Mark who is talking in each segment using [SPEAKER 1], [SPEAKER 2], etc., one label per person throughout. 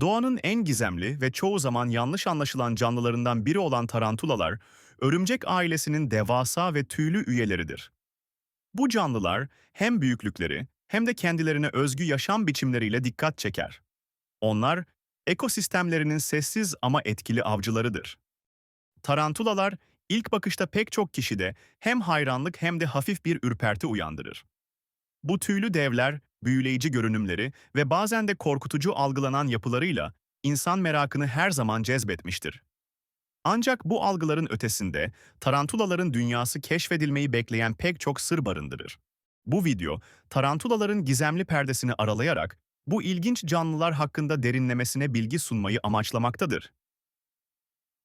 [SPEAKER 1] Doğanın en gizemli ve çoğu zaman yanlış anlaşılan canlılarından biri olan tarantulalar, örümcek ailesinin devasa ve tüylü üyeleridir. Bu canlılar hem büyüklükleri hem de kendilerine özgü yaşam biçimleriyle dikkat çeker. Onlar, ekosistemlerinin sessiz ama etkili avcılarıdır. Tarantulalar, ilk bakışta pek çok kişide hem hayranlık hem de hafif bir ürperti uyandırır. Bu tüylü devler, büyüleyici görünümleri ve bazen de korkutucu algılanan yapılarıyla insan merakını her zaman cezbetmiştir. Ancak bu algıların ötesinde tarantulaların dünyası keşfedilmeyi bekleyen pek çok sır barındırır. Bu video, tarantulaların gizemli perdesini aralayarak bu ilginç canlılar hakkında derinlemesine bilgi sunmayı amaçlamaktadır.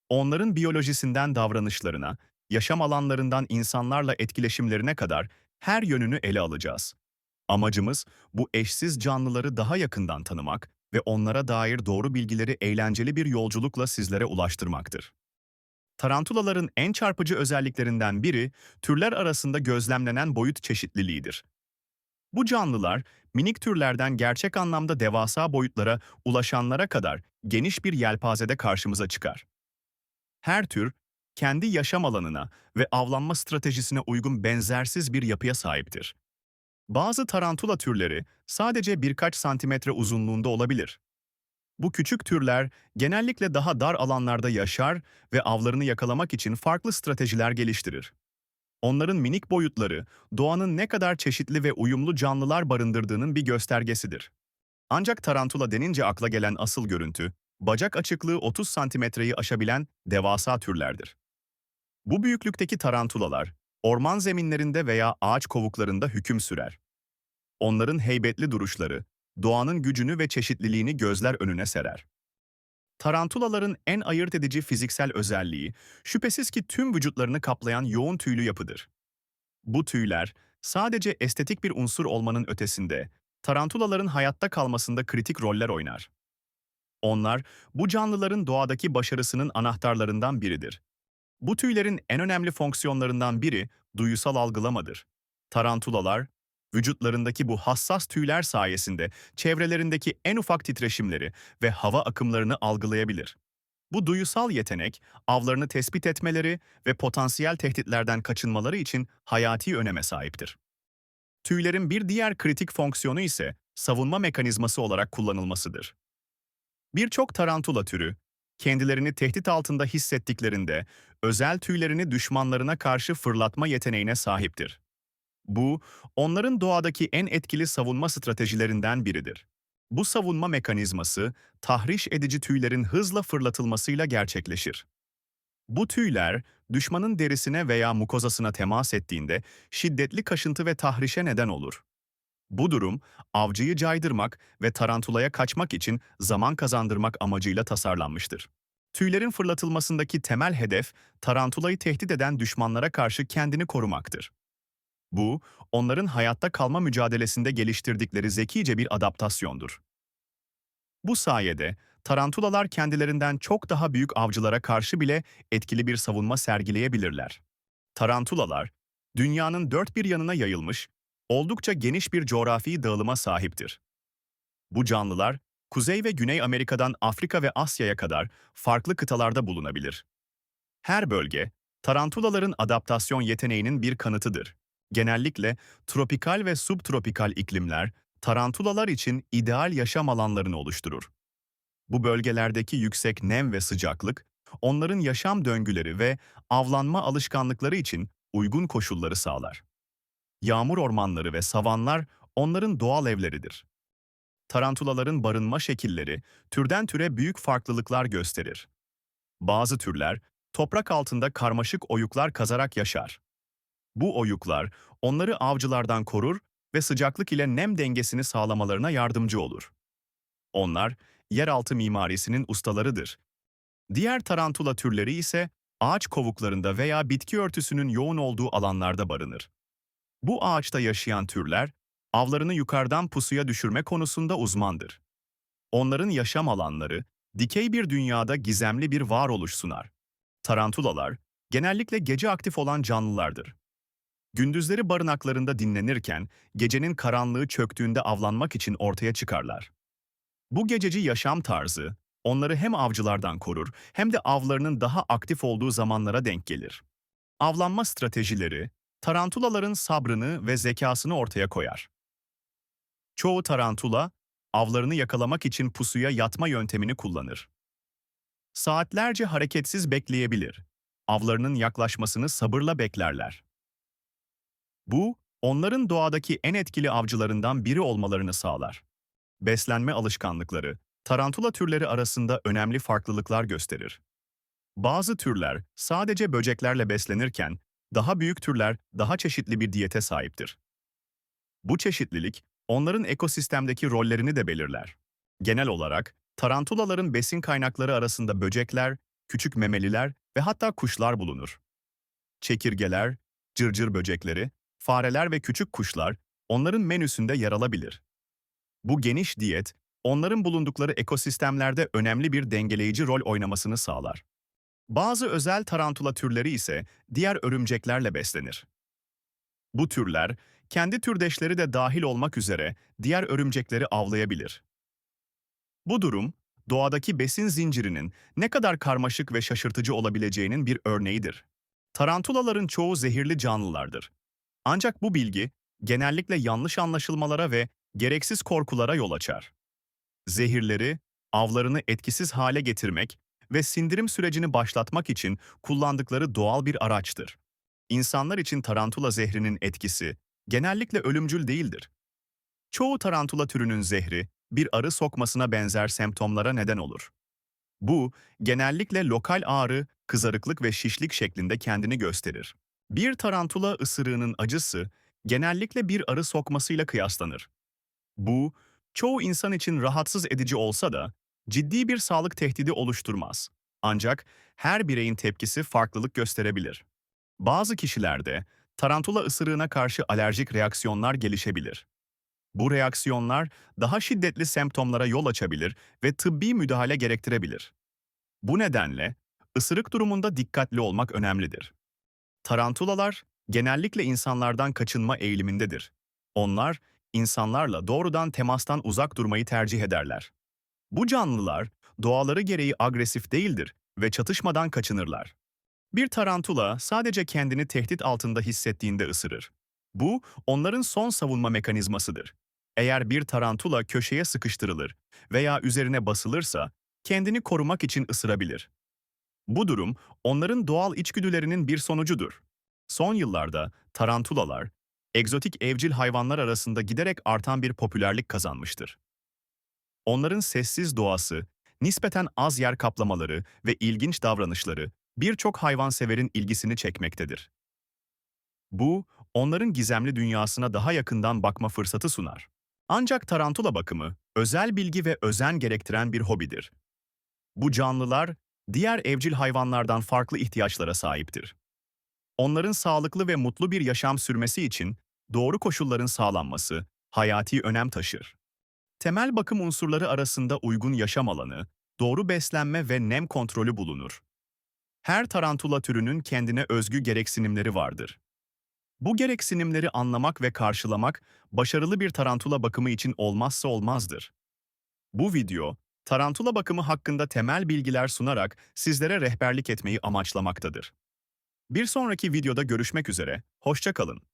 [SPEAKER 1] Onların biyolojisinden davranışlarına, yaşam alanlarından insanlarla etkileşimlerine kadar her yönünü ele alacağız. Amacımız bu eşsiz canlıları daha yakından tanımak ve onlara dair doğru bilgileri eğlenceli bir yolculukla sizlere ulaştırmaktır. Tarantulaların en çarpıcı özelliklerinden biri türler arasında gözlemlenen boyut çeşitliliğidir. Bu canlılar minik türlerden gerçek anlamda devasa boyutlara ulaşanlara kadar geniş bir yelpazede karşımıza çıkar. Her tür kendi yaşam alanına ve avlanma stratejisine uygun benzersiz bir yapıya sahiptir. Bazı tarantula türleri sadece birkaç santimetre uzunluğunda olabilir. Bu küçük türler genellikle daha dar alanlarda yaşar ve avlarını yakalamak için farklı stratejiler geliştirir. Onların minik boyutları, doğanın ne kadar çeşitli ve uyumlu canlılar barındırdığının bir göstergesidir. Ancak tarantula denince akla gelen asıl görüntü, bacak açıklığı 30 santimetreyi aşabilen devasa türlerdir. Bu büyüklükteki tarantulalar, orman zeminlerinde veya ağaç kovuklarında hüküm sürer. Onların heybetli duruşları, doğanın gücünü ve çeşitliliğini gözler önüne serer. Tarantulaların en ayırt edici fiziksel özelliği, şüphesiz ki tüm vücutlarını kaplayan yoğun tüylü yapıdır. Bu tüyler, sadece estetik bir unsur olmanın ötesinde, tarantulaların hayatta kalmasında kritik roller oynar. Onlar, bu canlıların doğadaki başarısının anahtarlarından biridir. Bu tüylerin en önemli fonksiyonlarından biri duyusal algılamadır. Tarantulalar, vücutlarındaki bu hassas tüyler sayesinde çevrelerindeki en ufak titreşimleri ve hava akımlarını algılayabilir. Bu duyusal yetenek, avlarını tespit etmeleri ve potansiyel tehditlerden kaçınmaları için hayati öneme sahiptir. Tüylerin bir diğer kritik fonksiyonu ise savunma mekanizması olarak kullanılmasıdır. Birçok tarantula türü, kendilerini tehdit altında hissettiklerinde özel tüylerini düşmanlarına karşı fırlatma yeteneğine sahiptir. Bu, onların doğadaki en etkili savunma stratejilerinden biridir. Bu savunma mekanizması, tahriş edici tüylerin hızla fırlatılmasıyla gerçekleşir. Bu tüyler, düşmanın derisine veya mukozasına temas ettiğinde şiddetli kaşıntı ve tahrişe neden olur. Bu durum, avcıyı caydırmak ve tarantulaya kaçmak için zaman kazandırmak amacıyla tasarlanmıştır. Tüylerin fırlatılmasındaki temel hedef, tarantulayı tehdit eden düşmanlara karşı kendini korumaktır. Bu, onların hayatta kalma mücadelesinde geliştirdikleri zekice bir adaptasyondur. Bu sayede tarantulalar kendilerinden çok daha büyük avcılara karşı bile etkili bir savunma sergileyebilirler. Tarantulalar, dünyanın dört bir yanına yayılmış, oldukça geniş bir coğrafi dağılıma sahiptir. Bu canlılar, Kuzey ve Güney Amerika'dan Afrika ve Asya'ya kadar farklı kıtalarda bulunabilir. Her bölge, tarantulaların adaptasyon yeteneğinin bir kanıtıdır. Genellikle tropikal ve subtropikal iklimler, tarantulalar için ideal yaşam alanlarını oluşturur. Bu bölgelerdeki yüksek nem ve sıcaklık, onların yaşam döngüleri ve avlanma alışkanlıkları için uygun koşulları sağlar. Yağmur ormanları ve savanlar onların doğal evleridir. Tarantulaların barınma şekilleri türden türe büyük farklılıklar gösterir. Bazı türler toprak altında karmaşık oyuklar kazarak yaşar. Bu oyuklar onları avcılardan korur ve sıcaklık ile nem dengesini sağlamalarına yardımcı olur. Onlar yeraltı mimarisinin ustalarıdır. Diğer tarantula türleri ise ağaç kovuklarında veya bitki örtüsünün yoğun olduğu alanlarda barınır. Bu ağaçta yaşayan türler, avlarını yukarıdan pusuya düşürme konusunda uzmandır. Onların yaşam alanları, dikey bir dünyada gizemli bir varoluş sunar. Tarantulalar, genellikle gece aktif olan canlılardır. Gündüzleri barınaklarında dinlenirken, gecenin karanlığı çöktüğünde avlanmak için ortaya çıkarlar. Bu gececi yaşam tarzı, onları hem avcılardan korur hem de avlarının daha aktif olduğu zamanlara denk gelir. Avlanma stratejileri, tarantulaların sabrını ve zekasını ortaya koyar. Çoğu tarantula, avlarını yakalamak için pusuya yatma yöntemini kullanır. Saatlerce hareketsiz bekleyebilir. Avlarının yaklaşmasını sabırla beklerler. Bu, onların doğadaki en etkili avcılarından biri olmalarını sağlar. Beslenme alışkanlıkları, tarantula türleri arasında önemli farklılıklar gösterir. Bazı türler sadece böceklerle beslenirken, daha büyük türler daha çeşitli bir diyete sahiptir. Bu çeşitlilik, onların ekosistemdeki rollerini de belirler. Genel olarak, tarantulaların besin kaynakları arasında böcekler, küçük memeliler ve hatta kuşlar bulunur. Çekirgeler, cırcır böcekleri, fareler ve küçük kuşlar onların menüsünde yer alabilir. Bu geniş diyet, onların bulundukları ekosistemlerde önemli bir dengeleyici rol oynamasını sağlar. Bazı özel tarantula türleri ise diğer örümceklerle beslenir. Bu türler, kendi türdeşleri de dahil olmak üzere diğer örümcekleri avlayabilir. Bu durum, doğadaki besin zincirinin ne kadar karmaşık ve şaşırtıcı olabileceğinin bir örneğidir. Tarantulaların çoğu zehirli canlılardır. Ancak bu bilgi genellikle yanlış anlaşılmalara ve gereksiz korkulara yol açar. Zehirleri, avlarını etkisiz hale getirmek ve sindirim sürecini başlatmak için kullandıkları doğal bir araçtır. İnsanlar için tarantula zehrinin etkisi genellikle ölümcül değildir. Çoğu tarantula türünün zehri bir arı sokmasına benzer semptomlara neden olur. Bu, genellikle lokal ağrı, kızarıklık ve şişlik şeklinde kendini gösterir. Bir tarantula ısırığının acısı genellikle bir arı sokmasıyla kıyaslanır. Bu, çoğu insan için rahatsız edici olsa da ciddi bir sağlık tehdidi oluşturmaz. Ancak her bireyin tepkisi farklılık gösterebilir. Bazı kişilerde tarantula ısırığına karşı alerjik reaksiyonlar gelişebilir. Bu reaksiyonlar daha şiddetli semptomlara yol açabilir ve tıbbi müdahale gerektirebilir. Bu nedenle ısırık durumunda dikkatli olmak önemlidir. Tarantulalar genellikle insanlardan kaçınma eğilimindedir. Onlar, insanlarla doğrudan temastan uzak durmayı tercih ederler. Bu canlılar, doğaları gereği agresif değildir ve çatışmadan kaçınırlar. Bir tarantula sadece kendini tehdit altında hissettiğinde ısırır. Bu, onların son savunma mekanizmasıdır. Eğer bir tarantula köşeye sıkıştırılır veya üzerine basılırsa, kendini korumak için ısırabilir. Bu durum, onların doğal içgüdülerinin bir sonucudur. Son yıllarda tarantulalar, egzotik evcil hayvanlar arasında giderek artan bir popülerlik kazanmıştır. Onların sessiz doğası, nispeten az yer kaplamaları ve ilginç davranışları birçok hayvanseverin ilgisini çekmektedir. Bu, onların gizemli dünyasına daha yakından bakma fırsatı sunar. Ancak tarantula bakımı, özel bilgi ve özen gerektiren bir hobidir. Bu canlılar, diğer evcil hayvanlardan farklı ihtiyaçlara sahiptir. Onların sağlıklı ve mutlu bir yaşam sürmesi için doğru koşulların sağlanması hayati önem taşır. Temel bakım unsurları arasında uygun yaşam alanı, doğru beslenme ve nem kontrolü bulunur. Her tarantula türünün kendine özgü gereksinimleri vardır. Bu gereksinimleri anlamak ve karşılamak başarılı bir tarantula bakımı için olmazsa olmazdır. Bu video, tarantula bakımı hakkında temel bilgiler sunarak sizlere rehberlik etmeyi amaçlamaktadır. Bir sonraki videoda görüşmek üzere, hoşça kalın.